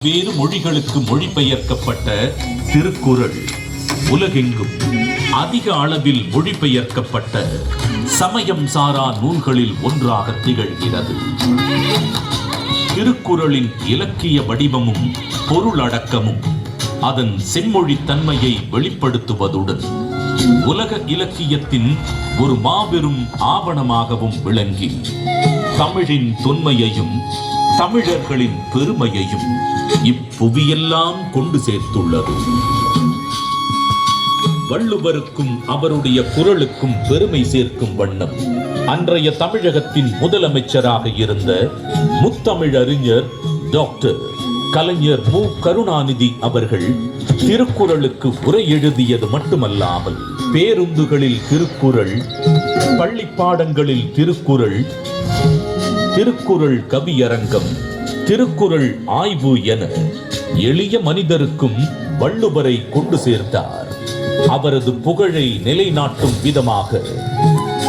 பல்வேறு மொழிகளுக்கு மொழிபெயர்க்கப்பட்ட திருக்குறள் உலகெங்கும் அதிக அளவில் மொழிபெயர்க்கப்பட்ட சமயம் சாரா நூல்களில் ஒன்றாக திகழ்கிறது. திருக்குறளின் இலக்கிய வடிவமும் பொருளடக்கமும் அதன் செம்மொழி தன்மையை வெளிப்படுத்துவதுடன் உலக இலக்கியத்தின் ஒரு மாபெரும் ஆவணமாகவும் விளங்கி தமிழின் தொன்மையையும் தமிழர்களின் பெருமையையும் இப்புவியெல்லாம் கொண்டு சேர்த்துள்ளது. வள்ளுவருக்கும் அவருடைய குரலுக்கும் பெருமை சேர்க்கும் வண்ணம் அன்றைய தமிழகத்தின் முதலமைச்சராக இருந்த முத்தமிழறிஞர் டாக்டர் கலைஞர் மு. கருணாநிதி அவர்கள் திருக்குறளுக்கு உரை எழுதியது மட்டுமல்லாமல் பேருந்துகளில் திருக்குறள் பள்ளி பாடங்களில் திருக்குறள் திருக்குறள் கவியரங்கம் திருக்குறள் ஆய்வு என எளிய மனிதருக்கும் வள்ளுவரை கொண்டு சேர்த்தார். அவரது புகழை நிலைநாட்டும் விதமாக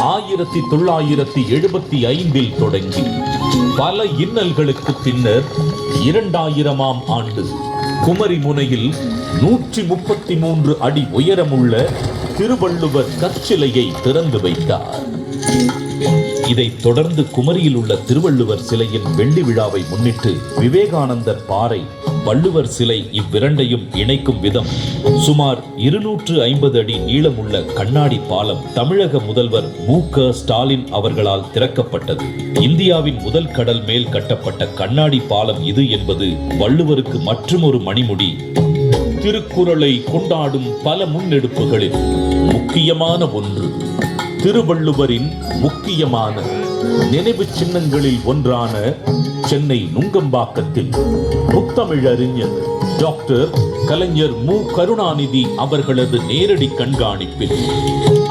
ஆயிரத்தி தொள்ளாயிரத்தி எழுபத்தி ஐந்தில் தொடங்கி பல இன்னல்களுக்கு பின்னர் இரண்டாயிரமாம் ஆண்டு குமரி முனையில் நூற்றி முப்பத்தி மூன்று அடி உயரமுள்ள திருவள்ளுவர் கற்சிலையை திறந்து வைத்தார். இதைத் தொடர்ந்து குமரியில் உள்ள திருவள்ளுவர் சிலையின் வெள்ளி விழாவை முன்னிட்டு விவேகானந்தர் பாறை வள்ளுவர் சிலை இவ்விரண்டையும் இணைக்கும் விதம். சுமார் இருநூற்று ஐம்பது அடி நீளமுள்ள கண்ணாடி பாலம் தமிழக முதல்வர் மு. க. ஸ்டாலின் அவர்களால் திறக்கப்பட்டது. இந்தியாவின் முதல் கடல் மேல் கட்டப்பட்ட கண்ணாடி பாலம் இது என்பது வள்ளுவருக்கு மற்றுமொரு மணிமுடி. திருக்குறளை கொண்டாடும் பல முன்னெடுப்புகளில் முக்கியமான ஒன்று. திருவள்ளுவரின் முக்கியமான நினைவு சின்னங்களில் ஒன்றான சென்னை நுங்கம்பாக்கத்தில் முத்தமிழறிஞர் டாக்டர் கலைஞர் மு. கருணாநிதி அவர்களது நேரடி கண்காணிப்பில்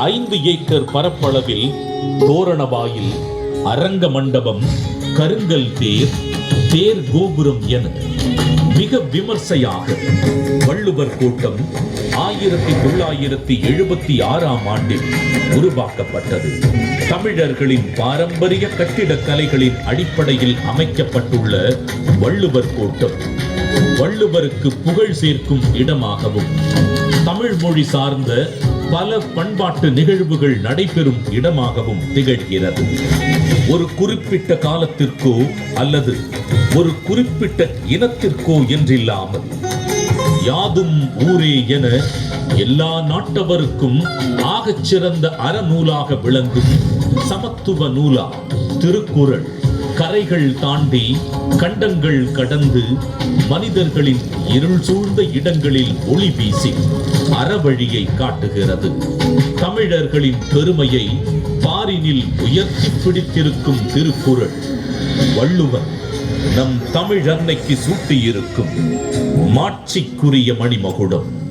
ஐந்து ஏக்கர் பரப்பளவில் தோரணவாயில் அரங்க மண்டபம் கருங்கல் தேர் தேர் கோபுரம் என மிக விமர்சையாக வள்ளுவர் கூட்டம் ஆயிரத்தி தொள்ளாயிரத்தி எழுபத்தி ஆறாம் ஆண்டில் உருவாக்கப்பட்டது. தமிழர்களின் பாரம்பரிய கட்டிடக்கலைகளின் அடிப்படையில் அமைக்கப்பட்டுள்ள வள்ளுவர் கூட்டம். வள்ளுவருக்கு புகழ் சேர்க்கும் இடமாகவும் தமிழ் மொழி சார்ந்த பல பண்பாட்டு நிகழ்வுகள் நடைபெறும் இடமாகவும் திகழ்கிறது. ஒரு குறிப்பிட்ட காலத்திற்கோ அல்லது ஒரு குறிப்பிட்ட இனத்திற்கோ என்றில்லாமல் யாதும் ஊரே என எல்லா நாட்டவருக்கும் ஆகச் சிறந்த அறநூலாக விளங்கும் சமத்துவ நூலா திருக்குறள். கரைகள் தாண்டி கண்டங்கள் கடந்து மனிதர்களின் இருள் சூழ்ந்த இடங்களில் ஒளி வீசி அறவழியை காட்டுகிறது. தமிழர்களின் பெருமையை பாரினில் உயர்த்தி பிடித்திருக்கும் திருக்குறள். வள்ளுவர் நம் தமிழ் அன்னைக்கு சூட்டியிருக்கும் மாட்சிக்குரிய மணிமகுடம்.